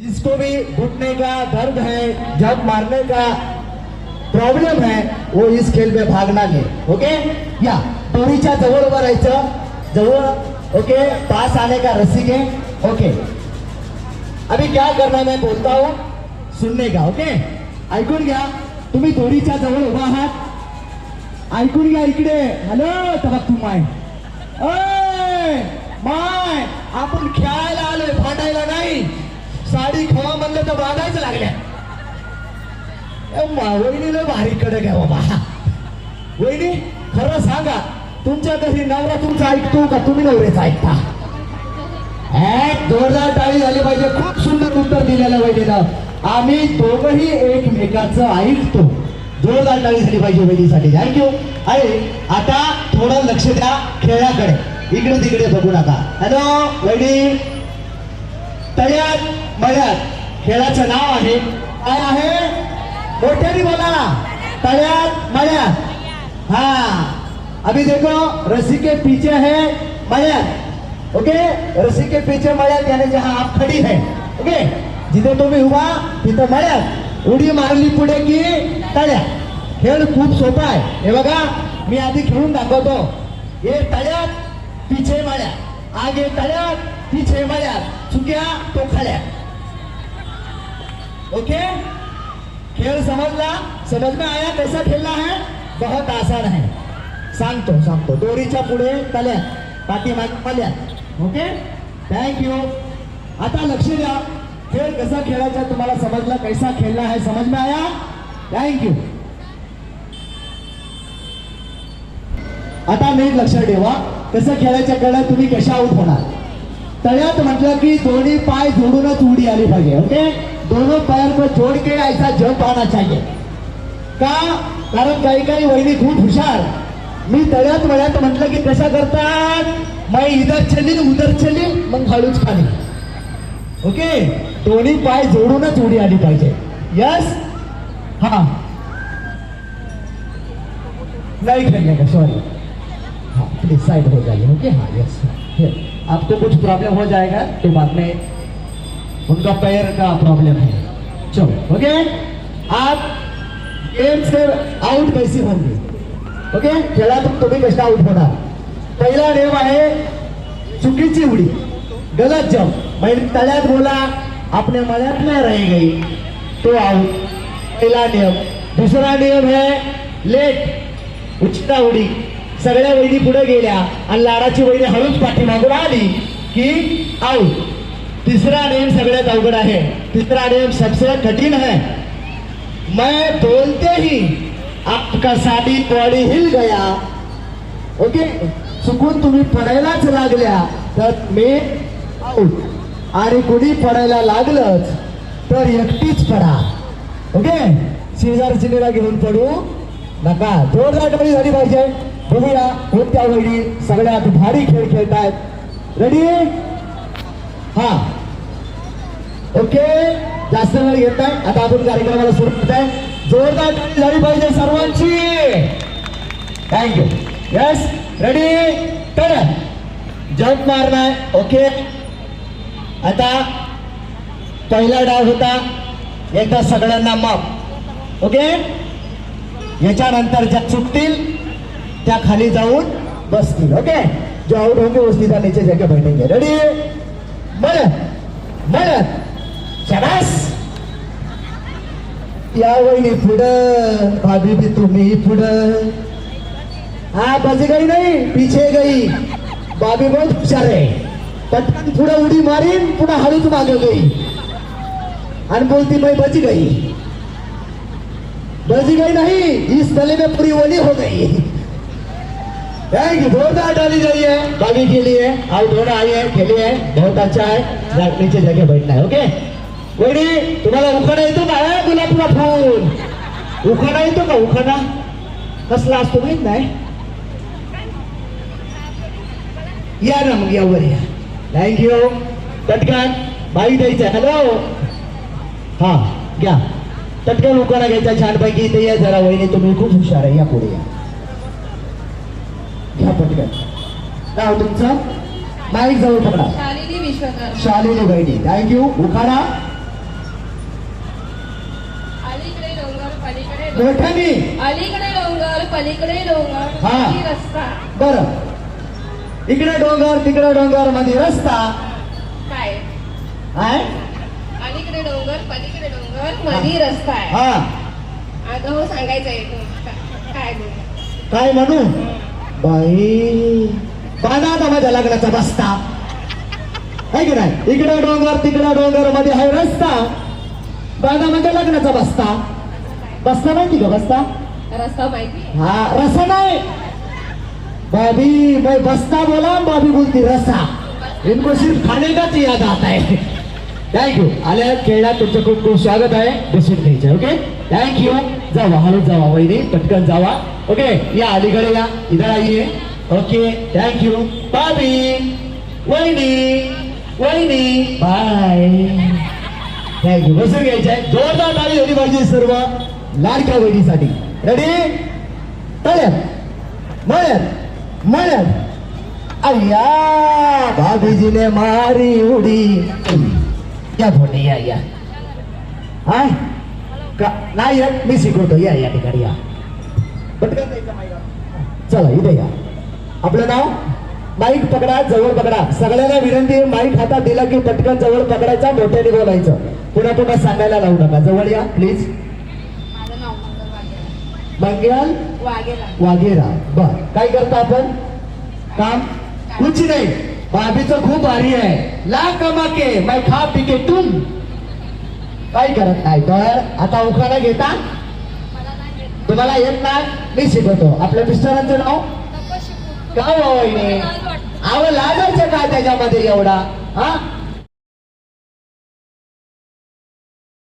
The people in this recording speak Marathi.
जिसको भी घुटने का दर्द है जब मारने का प्रॉब्लेम है वो इस खेल में भाग ना ले ओके या दोरीच्या जवळ उभं राहायचं जवळ ओके पास आने का रस्सी घे ओके अभी क्या करना मैं बोलता हूँ? सुनने का ओके ऐकून घ्या तुम्ही दोरीच्या जवळ उभा आहात? ऐकून घ्या इकडे. हॅलो तर तू माय. माय आपण खेळायला साडी खवा म्हणलं तर बांधायच लागल्या. वहिनीला भारी कडक आहे हो बाबा वहिनी खरं सांगा तुमच्या घरी नवरा तुमचा ऐकतो का? तुम्ही नवऱ्याचा ऐकता. जोरदार टाळी झाली पाहिजे. खूप सुंदर उत्तर दिलेलं वहिनीनं. आम्ही दोघही एकमेकाचं ऐकतो. जोरदार टाळी झाली पाहिजे वहिनीसाठी. थँक्यू आणि आता थोडं लक्ष द्या खेळाकडे. इकडे तिकडे बघू नका. हॅलो वहिनी. तळ्यात मळ्यात. खेळाचं नाव आहे काय आहे? मोठ्याने बोला. तळ्यात मळ्यात. हा. अभी देखो रस्सी के पीछे है मळ्यात. ओके? रस्सी के पीछे मळ्यात याने जहा आप खडी है. ओके? जिथे तुम्ही उभा तिथं मळ्यात. उडी मारली पुढे की तळ्यात. खेळ खूप सोपा आहे. हे बघा मी आधी खेळून दाखवतो. हे तळ्यात पिछे मळ्यात. आगे तळ्यात पिछे मळ्यात. चुक्या तो खाल्या. ओके? खेळ समजला? समज में आया कैसा खेळला है? बहुत आसान है. सांगतो सांगतो. दोरीच्या पुढे तल्यात पाठीमाग पल्या ओके? थँक्यू आता लक्ष द्या. खेळ कसा खेळायचा तुम्हाला समजला? कैसा खेळला है? समझ में आया? थँक्यू आता नीट लक्षात ठेवा. कसं खेळायचं कळलं? तुम्ही कशा आऊट होणार. तळ्यात म्हटलं की दोन्ही पाय जोडूनच उडी आली पाहिजे ओके? दोनों पैर को जोड़ के ऐसा जंप आना चाहिए का? कारण काही काही वहिनी खूप हुशार. मी तळ्यात मळ्यात म्हटलं की कशा करतात? मै इधर चली उधर चली मग हळूच खाली. ओके? दोन्ही पाय जोडूनच उडी आली पाहिजे. यस हा. नाही खेळले का? सॉरी हाँ इस साइड हो जाइए ओके हाँ यस आपको कुछ प्रॉब्लम हो जाएगा तो बाद में उनका पैर का प्रॉब्लम है। चलो ओके आप गेम से आउट कैसे होंगे? ओके खेळातून तुम्ही कशा आउट होणार? पहिला नियम आहे चुकीची उडी गलत जंप म्हणजे तळ्यात बोला आपल्या मळ्यात नाही रह गई तो आउट पहिला नियम दुसरा नियम है लेट उचिता उडी. सगळ्या वहिनी पुढे गेल्या आणि लाडाची वहिनी हळूच पाठीमागून आली की आऊट तिसरा नियम सगळ्यात अवघड आहे. तिसरा नियम सबसे कठीण है. मैं बोलते ही आपका साडी बॉडी हिल गया. ओके? चुकून तुम्ही पडायलाच लागल्या. तर मी आऊट आणि कुणी पडायला लागलंच तर एकटीच पडा. ओके? शेजार चिनीला घेऊन पडू नका. जोरदार झाली पाहिजे. बघूया कोणत्या वहिनी सगळ्यात भारी खेळ खेळतायत. रेडी हा. ओके जास्त वेळ घेत नाही. आता आपण कार्यक्रमाला सुरू करत आहे. जोरदार झाली पाहिजे सर्वांची. थँक्यू यस रेडी तर जंप मारणार. ओके आता पहिला डाव होता. एकदा सगळ्यांना माप ओके याच्यानंतर ज्या चुकतील त्या खाली जाऊन बसतील ओके? जो आउट होंगे उसकी त्या नीचे जाके बैठेंगे रेडी मदत मदत. शबास. या वहिनी पुढं. भाभी भी तुम्ही पुढं. हा बच गई नाही पीछे गई. भाभी बहुत हुशार आहे. पटकन पुढं उडी मारीन पुन्हा हळूच मागे गई. आणि बोलती मैं बच गई. बच गई नाही इस तले में पूरी ओली हो गई. थैंक यू बहुत डाली गई है। भाभी के लिए आप दोनों आई है खेली है बहुत अच्छा है। नीचे जाके बैठना है ओके? वहिनी तुम्हाला उखाणा येतो का ए, गुलाबला फूल? उखाणा येतो का उखाणा कसला असतो माहीत नाही? या ना मग यावर या. थँक्यू तटकन बाई द्यायचं हॅलो हा घ्या. तटकन उखाणा घ्यायचा छानपैकी. इथे या जरा वहिनी तुम्ही खूप हुशार आहे या पुढे या. ह्या पटकन. नाव तुमचं? माईक जवळ पकडा. शालिनी बहिणी. थँक्यू उखाडा. गोठणी. अलीकडे डोंगर पलीकडे डोंगर. हा. खाली बर. इकडे डोंगर तिकडे डोंगरमध्ये रस्ता. काय? हाय. अलीकडे डोंगर पलीकडे डोंगर मधी रस्ता आहे. हा. अगं हो, सांगायचं आहे काय बोलू? काय म्हणू? बाई बांधा आता माझ्या लग्नाचा बस्ता. आहे की नाही? इकडे डोंगर तिकडे डोंगरमध्ये आहे रस्ता. बांधा म्हणजे लग्नाचा बस्ता. बस्ता माहिती का बस्ता? रस्ता माहिती. हा रसा नाही. भाभी मैं बस्ता बोला भाभी बोलती रसा इनको सिर्फ खाने का याद आता है थँक्यू आल्या खेळण्यात तुमचं खूप खूप स्वागत आहे. बिस्किट घ्यायचं ओके थँक्यू जावा हळू जावा वहिनी पटकन जावा. ओके या अलीकडे या. इधर आइए ओके थँक्यू बाबी वहिनी वहिनी बाय थँक्यू बसून घ्यायचं आहे जोरदार टाळी झाली पाहिजे सर्व लाडक्या वहिनीसाठी. रेडी तळ्यात. मळ्यात. मळ्यात. अय्या भाभीजीने मारी उडी. या फोटे या या. आय का? नाही येत मी शिकवतो. या या ठिकाणी या. पटकन द्यायचं माईक. चला इथे या. आपलं नाव? माईक पकडा जवळ पकडा. सगळ्यांना विनंती आहे, माईक हातात दिला की पटकन जवळ पकडायचा मोठ्याने बोलायचं. पुन्हा पुन्हा सांगायला लावू नका. जवळ या प्लीज मंगल वाघेरा. बर. काय करता आपण? काम? कुछ नाही. भाभीचं खूप भारी आहे. ला कमा के मैं खा पी के तुम. काय करत नाही तर आता उखाणा घेता. तुम्हाला येत नाही मी शिकवतो. आपल्या मिस्टरांचं नाव? शिकू. काय हो लाजायचं काय त्याच्यामध्ये एवढा? हा?